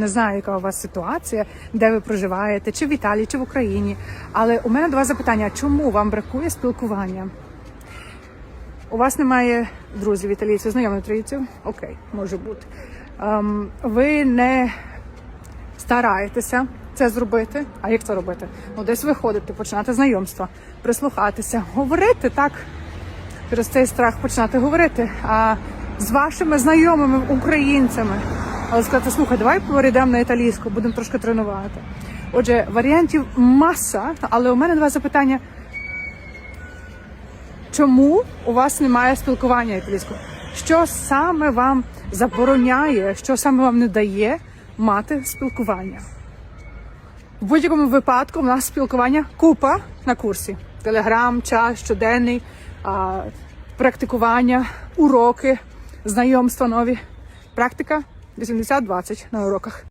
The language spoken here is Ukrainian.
Не знаю, яка у вас ситуація, де ви проживаєте, чи в Італії, чи в Україні. Але у мене до вас запитання: чому вам бракує спілкування? У вас немає друзів італійців, знайомих італійців? Окей, може бути. Ем, ви не стараєтеся це зробити. А як це робити? Ну, десь виходити, починати знайомства, прислухатися, говорити так. Через цей страх починати говорити. А з вашими знайомими українцями. Але сказати, слухай, давай перейдемо на італійську, будемо трошки тренувати. Отже, варіантів маса, але у мене два запитання. Чому у вас немає спілкування італійською? Що саме вам забороняє, що саме вам не дає мати спілкування? В будь-якому випадку у нас спілкування купа на курсі: телеграм, час, щоденний, а, практикування, уроки, знайомства нові. Практика 80-20 на уроках.